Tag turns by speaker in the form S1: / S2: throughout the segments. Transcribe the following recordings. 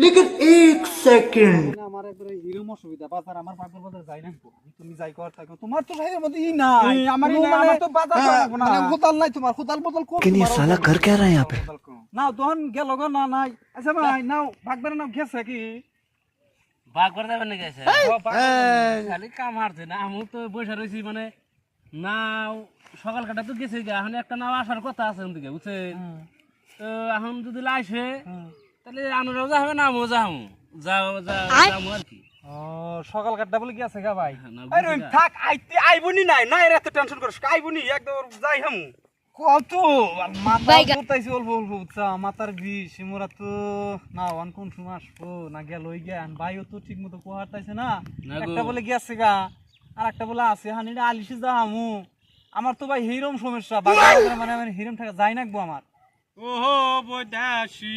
S1: लेकिन एक सेकंड
S2: না, আমার একবারে এরকম অসুবিধা বাজার আমার পাগল বাজার যাই না তুমি যাই কর থাকো তোমার তো ভাইয়ের মধ্যে ই নাই
S3: আমারই
S2: কোনো
S3: না,
S2: মানে-
S3: আমার তো বাজার
S2: হ্যাঁ,
S3: যাবো না।
S2: মানে কোদাল নাই তোমার কোদাল বোতল কম
S1: लेकिन ये
S2: তোমার
S1: साला
S2: ওপর।
S1: कर क्या रहा है यहाँ पे
S2: নাও তখন গেল গো না নাই আচ্ছা ভাই নাও ভাগবার নাও গেছে কি
S4: বাঘ করে যাবেন নাকি এসে?
S2: ও, ভাগ-
S4: খালি কাম হারছে না আমি তো বসে রয়েছি মানে নাও সকাল কাটা তো গেছে গা এখন একটা নাও আসার কথা আছে ওদিকে বুঝছেন
S2: হুম,
S4: তো এখন যদি লাইসে
S2: হুম।
S4: তাহলে আনুরাও যা হবে না আমিও যাও যা- যাব আর কি।
S2: সকাল কাটটা বলে কি আছে গা ভাই।
S3: আরে রহিম, থাক আইতে আইবনি নাই নাই এত টেনশন করিস আইবনি একদম যাই হাম।
S2: কত? মাথা। অল্প অল্প উঠছা মাথার বিষ মোরা তো না ওয়ান কোন সময় আসব না গেল ওই গে ভাইও তো ঠিক মতো কোহারতাইছে না।
S4: না
S2: একটা বলে গেছে গা আর একটা বলে আছে হানিটা আলিশে যা হামু। আমার তো ভাই হিরম সমস্যা মানে মানে হিরম টাকা যাই নাকবো আমার।
S3: বদাসি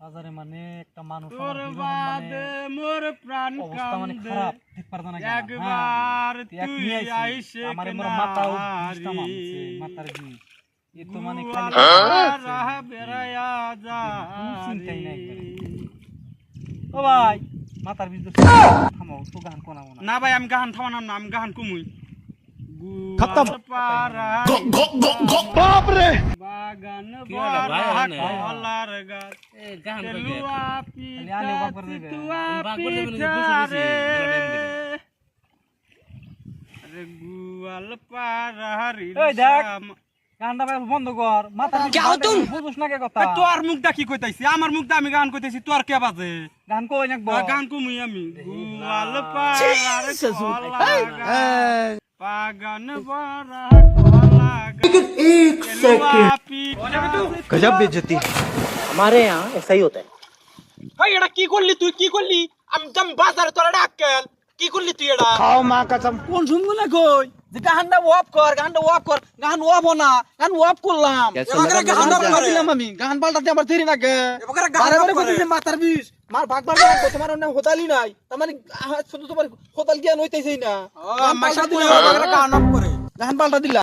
S4: বাজারে
S2: মানে একটা মানুষ আমার
S3: তোর
S2: হিরো
S3: বাদে
S2: মানে
S3: মোর প্রাণ
S2: অবস্থা মানে খারাপ ঠিক পারতো না হ্যাঁ।
S3: একবার
S2: তুই এক
S3: তুই
S2: নিয়ে আইছিস,
S3: আইসে
S2: আমার এমন মাথা ও
S3: কিনারি।
S2: বিষটা মারছে, মাথার বিষ। এ তো মানে খালি
S3: রাহ বেড়ায়া যা
S2: চিন্তাই নাই ও ভাই মাথার বিষ থামাও তো গান কোনাবো না।
S3: না ভাই আমি গাহান থামানাম না আমি গাহান কমুই। খতম। বাগান
S4: কি হলো ভাই,
S3: বড়
S4: এনে?
S3: কলার গাছ।
S4: এ গান তো গে।
S3: তেলুয়া
S2: খালি আনে বাপ করে দেবে।
S3: পিঠা
S4: বাপ করে দেবে নাকি?
S3: পিঠা
S4: বসে বসে,
S3: রে।
S4: এগুলো টাইম করে।
S3: আরে গুয়াল পাড়ারি
S2: গানটা বন্ধ কর না কে কথা।
S3: তোর মুখটা কি কইতাইছি? আমার মুখটা আমি গান কইতাইছি তোর কে বাজে?
S2: গান কই
S3: গান কমুই আমি। গুয়াল
S1: एक गजब बेइज्जती।
S5: हमारे यहाँ ऐसा ही होता है।
S3: भाई एड़ा की ली तू की गोली? हम जम बाज़ार तोरा डाक কি করলি তুই এটা
S1: খাও মা কাচাম
S2: কোন শুনব না কই? যে গাহানটা ওয়াপ কর গাহানটা ওয়াপ কর। ওয়াপ না ওয়াপ করলাম। দিলাম আমি। গান পাল্টাতে আবার দেরি নাকে
S3: এবারে
S2: গাহান মাথার বিষ মার ভাগ ভাগ তোমার অন্য হোতালি নাই। তার মানে শুধু তোমার হোতাল না। গান পাল্টা পাল্টা দিলাম।